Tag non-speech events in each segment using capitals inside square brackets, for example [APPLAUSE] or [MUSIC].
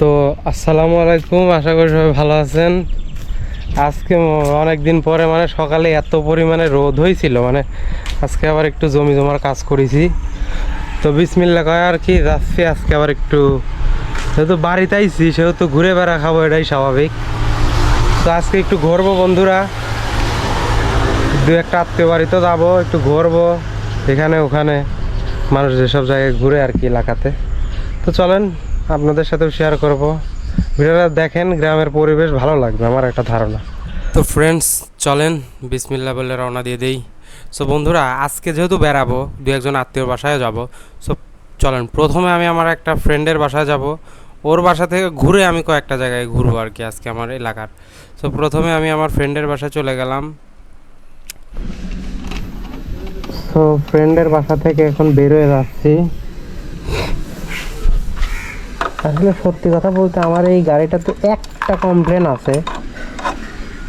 তো আসসালামু আলাইকুম, আশা করি সবাই ভালো আছেন। আজকে অনেক দিন পরে মানে সকালে এত পরিমাণে রোদ হয়েছিল মানে আজকে আবার একটু জমি জমার কাজ করেছি। তো বিসমিল্লা কয় আর কি, যাচ্ছি আজকে আবার একটু, যেহেতু বাড়িতে আইছি, সেহেতু ঘুরে বেড়া খাব, এটাই স্বাভাবিক। তো আজকে একটু ঘুরবো বন্ধুরা। দু একটা আত্মীয় বাড়িতে যাব, একটু ঘুরবো, এখানে ওখানে, মানুষ যেসব জায়গায় ঘুরে আর কি এলাকাতে। তো চলেন আপনাদের সাথেও শেয়ার করব। ভিডিওটা দেখেন গ্রামের পরিবেশ ভালো লাগবে আমার একটা ধারণা। তো ফ্রেন্ডস চলেন বিসমিল্লা বলে রওনা দিয়ে দেই। সো বন্ধুরা আজকে যেহেতু বেড়াবো দু একজন আত্মীয়র বাসায় যাব। সো চলেন প্রথমে আমি আমার একটা ফ্রেন্ডের বাসায় যাব। ওর বাসা থেকে ঘুরে আমি কয়েকটা জায়গায় ঘুরবো আর কি আজকে আমার এলাকার। সো প্রথমে আমি আমার ফ্রেন্ডের বাসায় চলে গেলাম। সো ফ্রেন্ডের বাসা থেকে এখন বেরোয় যাচ্ছি। আসলে সত্যি কথা বলতে আমার এই গাড়িটাতে একটা কমপ্লেন আছে।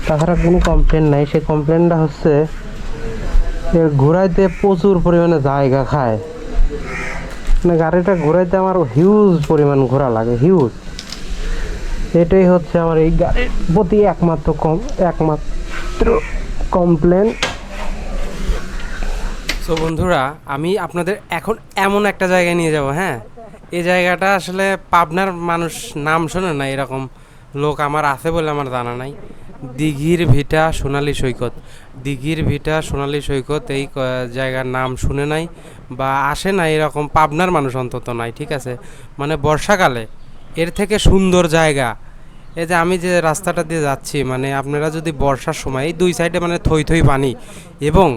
তাছাড়া কোনো কমপ্লেন নাই। সেই কমপ্লেনটা হচ্ছে এর ঘোরাইতে প্রচুর পরিমাণে জায়গা খায়। মানে গাড়িটা ঘোরাইতে আমার হিউজ পরিমাণ ঘোরা লাগে হিউজ এটাই হচ্ছে আমার এই গাড়ির প্রতি একমাত্র কম একমাত্র কমপ্লেন সো বন্ধুরা, আমি আপনাদের এখন এমন একটা জায়গায় নিয়ে যাব হ্যাঁ? এই জায়গাটা আসলে পাবনার মানুষ নাম শোনে না এরকম। লোক আমার আছে বলে আমার জানা নাই। দিঘির ভিটা সোনালী সৈকত। দিঘির ভিটা সোনালী সৈকত এই জায়গার নাম শুনে নাই বা আসে না এরকম পাবনার মানুষ অন্তত নাই, ঠিক আছে? মানে বর্ষাকালে। এর থেকে সুন্দর জায়গা। এই যে আমি যে রাস্তাটা দিয়ে যাচ্ছি মানে আপনারা যদি বর্ষার সময় এই দুই সাইডে মানে থই থই পানি এবং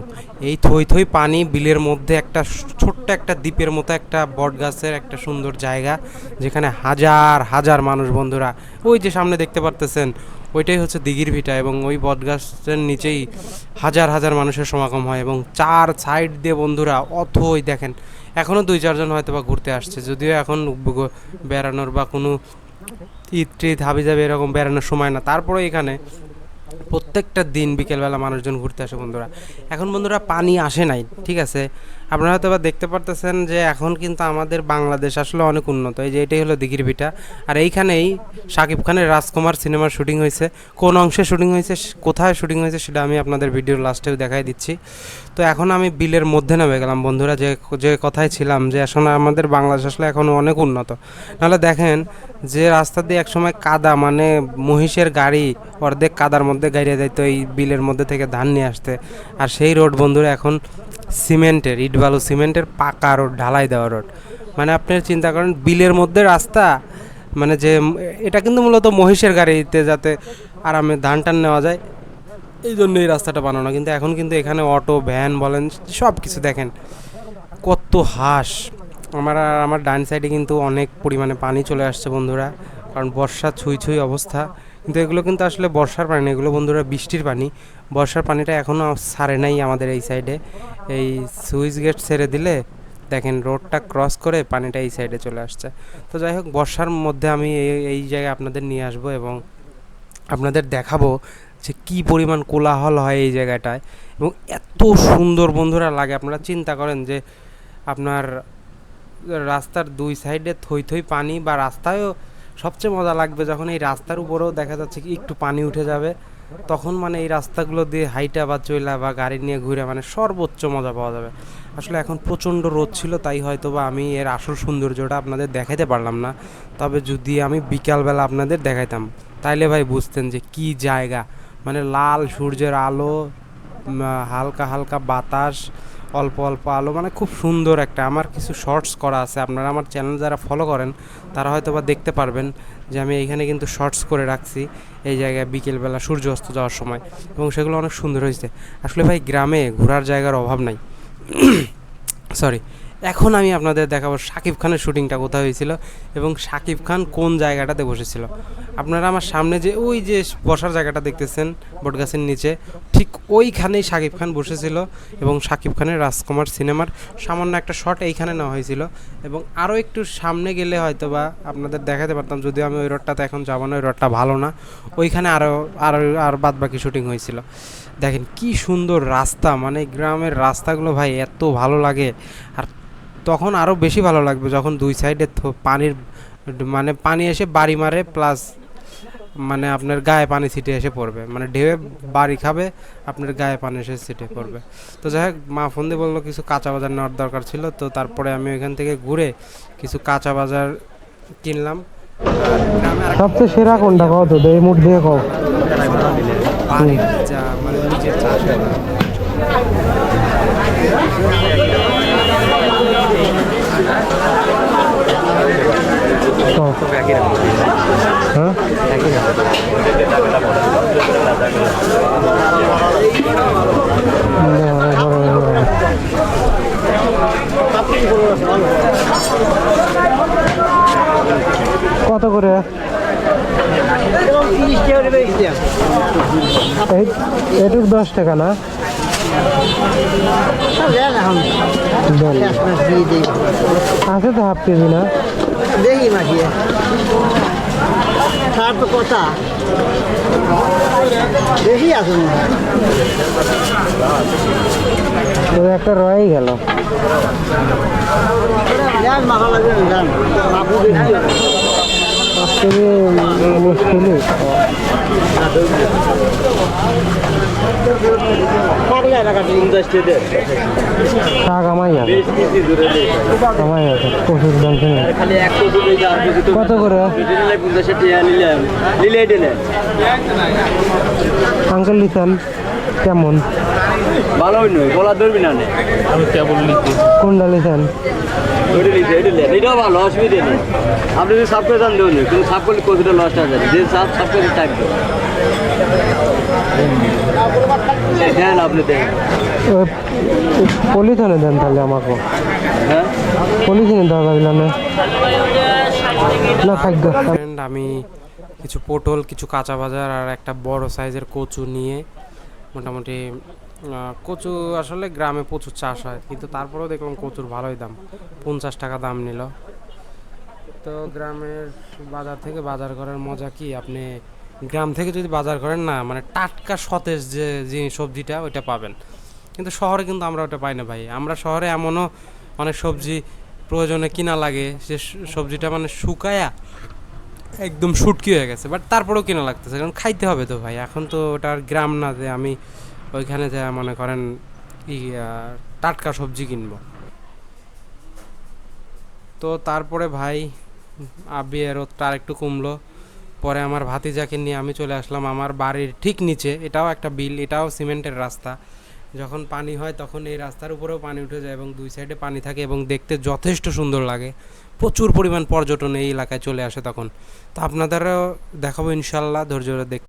এই থই থই পানি বিলের মধ্যে একটা ছোট্ট একটা দ্বীপের মতো একটা বট গাছের একটা সুন্দর জায়গা যেখানে হাজার হাজার মানুষ বন্ধুরা, ওই যে সামনে দেখতে পারতেছেন, ওইটাই হচ্ছে দিঘির ভিটা এবং ওই বট গাছের নিচেই হাজার হাজার মানুষের সমাগম হয় এবং চার সাইড দিয়ে বন্ধুরা অথই দেখেন এখনও দুই, চারজন হয়তো বা ঘুরতে আসছে, যদিও এখন বেড়ানোর বা কোনো ঈদ ধাবি যাবে এরকম বেড়ানোর সময় না। তারপরে এখানে প্রত্যেকটা দিন বিকেলবেলা মানুষজন ঘুরতে আসে বন্ধুরা। এখন বন্ধুরা পানি আসে নাই, ঠিক আছে? আপনারা হয়তো দেখতে পারতেছেন যে এখন কিন্তু আমাদের বাংলাদেশ আসলে অনেক উন্নত। এই যে এটাই হলো দিঘির ভিটা। আর এইখানেই শাকিব খানের রাজকুমার সিনেমার শুটিং হয়েছে। কোন অংশে শুটিং হয়েছে, কোথায় শুটিং হয়েছে সেটা আমি আপনাদের ভিডিওর লাস্টেও দেখাই দিচ্ছি। তো এখন আমি বিলের মধ্যে নেমে গেলাম। বন্ধুরা, যে যে কথায় ছিলাম যে এখন আমাদের বাংলাদেশ আসলে এখন অনেক উন্নত। নাহলে দেখেন যে রাস্তা দিয়ে একসময় কাদা মানে মহিষের গাড়ি অর্ধেক কাদার মধ্যে গাড়িয়ে যাইতো এই বিলের মধ্যে থেকে ধান নিয়ে আসতে। আর সেই রোড বন্ধুরা এখন সিমেন্টের, ইট বালু সিমেন্টের পাকা রোড, ঢালাই দেওয়া রোড। মানে আপনি চিন্তা করেন, বিলের মধ্যে রাস্তা মানে যে এটা কিন্তু মূলত মহিষের গাড়িতে যাতে আরামে ধান টান নেওয়া যায়। এই জন্য এই রাস্তাটা বানানো। কিন্তু এখন কিন্তু এখানে অটো, ভ্যান বলেন, সব কিছু দেখেন। কত হাঁস। আমার আর আমার ডান সাইডে কিন্তু অনেক পরিমাণে পানি চলে আসছে বন্ধুরা। কারণ বর্ষা, ছুঁই ছুঁই অবস্থা। কিন্তু এগুলো কিন্তু আসলে বর্ষার পানি এগুলো বন্ধুরা বৃষ্টির পানি। বর্ষার পানিটা এখনও সারে নাই আমাদের এই সাইডে এই সুইচ গেট ছেড়ে দিলে দেখেন রোডটা ক্রস করে পানিটা এই সাইডে চলে আসছে। তো যাই হোক, বর্ষার মধ্যে আমি এই- এই জায়গায় আপনাদের নিয়ে আসব এবং আপনাদের দেখাবো যে কি পরিমাণ কোলাহল হয় এই জায়গাটায়। এবং এত সুন্দর বন্ধুরা লাগে, আপনারা চিন্তা করেন যে আপনার রাস্তার দুই সাইডে থই থই পানি বা রাস্তায়ও সবচেয়ে মজা লাগবে যখন এই রাস্তার উপরেও দেখা যাচ্ছে কি একটু পানি উঠে যাবে, তখন মানে এই রাস্তাগুলো দিয়ে হাইটা বা চইলা বা গাড়ি নিয়ে ঘুরে মানে সর্বোচ্চ মজা পাওয়া যাবে। আসলে এখন প্রচণ্ড রোদ ছিল, তাই হয়তো বা আমি এর আসল সৌন্দর্যটা আপনাদের দেখাইতে পারলাম না। তবে যদি আমি বিকালবেলা আপনাদের দেখাইতাম, তাইলে ভাই বুঝতেন যে কি জায়গা। মানে লাল সূর্যের আলো হালকা হালকা বাতাস অল্প অল্প আলো মানে খুব সুন্দর একটা। আমার কিছু শর্টস করা আছে। আপনারা আমার চ্যানেল যারা ফলো করেন, তারা হয়তো বা দেখতে পারবেন যে আমি এইখানে কিন্তু শর্টস করে রাখছি এই জায়গায় বিকেলবেলা সূর্য অস্ত যাওয়ার সময়। এবং সেগুলো অনেক সুন্দর হয়েছে। আসলে ভাই, গ্রামে ঘোরার জায়গার অভাব নাই। [CLEARS THROAT] সরি এখন আমি আপনাদের দেখাবো শাকিব খানের শুটিংটা কোথায় হয়েছিল এবং শাকিব খান কোন জায়গাটাতে বসেছিল। আপনারা আমার সামনে যে ওই যে বসার জায়গাটা দেখতেছেন বটগাছের নিচে, ঠিক ওইখানেই শাকিব খান বসেছিল এবং শাকিব খানের রাজকুমার সিনেমার সামান্য একটা শট এইখানে নেওয়া হয়েছিল এবং আরও একটু সামনে গেলে হয়তো বা আপনাদের দেখাতে পারতাম, যদিও আমি ওই রোডটাতে এখন যাব না, ওই রোডটা ভালো না। ওইখানে আরও আরও আর বাদ বাকি শুটিং হয়েছিল। দেখেন কি সুন্দর রাস্তা মানে গ্রামের রাস্তাগুলো ভাই এত ভালো লাগে। আর তখন আরও বেশি ভালো লাগবে যখন দুই সাইডে পানির মানে পানি এসে বাড়ি মারে, প্লাস মানে আপনার গায়ে পানি ছিটে এসে পড়বে। মানে ঢেউয়ে বাড়ি খাবে আপনার গায়ে পানি এসে ছিটে পড়বে। তো যাই হোক মা ফোন দিয়ে বলল কিছু কাঁচা বাজার নেওয়ার দরকার ছিল তো তারপরে আমি ওইখান থেকে ঘুরে কিছু কাঁচা বাজার কিনলাম। সবচেয়ে সেরা কোনটা কত তো? এই মুঠ দিয়ে কও। বাড়ির যা মানে নিজের চাষ হ্যাঁ। কত করে? এটুক দশ টাকা না। আছে তো হাফ কেজি না? দেখি মাসি তার তো কথা। দেখি আসুন ওই একটা রয়েই গেল। যান যান কিছু কত করে? আঙ্কেল লিসান কেমন? ভালো নয় গলা ধরবি না নে। কোনটা লিসান? ওইটা নিতে এটা নেন এটাও ভালো অসুবিধা নেই। আপনি যদি সাফ করে দাম দেবেন কিন্তু সাফ করলে কতটা লসটা যাবে যে সাফ সাফ করে থাকবে। দেন আপনি দেন। পলিথিনে দেন তাহলে আমাকে। হ্যাঁ? পলিথিনে দেওয়া যাবে না। না থাকবে ফ্রেন্ড আমি কিছু পটল কিছু কাঁচা বাজার আর একটা বড় সাইজের কচু নিয়ে মোটামুটি কচু আসলে গ্রামে প্রচুর চাষ হয় কিন্তু তারপরেও দেখলাম কচুর ভালোই দাম। পঞ্চাশ টাকা দাম নিল। তো গ্রামের বাজার থেকে বাজার করার মজা কি? আপনি গ্রাম থেকে যদি বাজার করেন, না মানে টাটকা সতেজ যে যে সবজিটা, ওইটা পাবেন। কিন্তু শহরে কিন্তু আমরা ওটা পাই না ভাই। আমরা শহরে এমনও অনেক সবজি প্রয়োজনে কিনা লাগে সে, সবজিটা মানে শুকায়া একদম শুটকি হয়ে গেছে বাট তারপরেও কিনা লাগতেছে। কারণ খাইতে হবে তো ভাই। এখন তো ওটা আর গ্রাম না যে আমি ওইখানে যা মনে করেন টাটকা সবজি কিনবো। তো তারপরে ভাই, আবির রোদটা আরেকটু কমলো। পরে আমার ভাতিজাকে নিয়ে আমি চলে আসলাম আমার বাড়ির ঠিক নিচে। এটাও একটা বিল, এটাও সিমেন্টের রাস্তা। যখন পানি হয় তখন এই রাস্তার উপরেও পানি উঠে যায় এবং দুই সাইডে পানি থাকে এবং দেখতে যথেষ্ট সুন্দর লাগে। প্রচুর পরিমাণ পর্যটন এই এলাকায় চলে আসে তখন। তো আপনাদেরও দেখাবো ইনশাল্লাহ ধৈর্য ধরে দেখ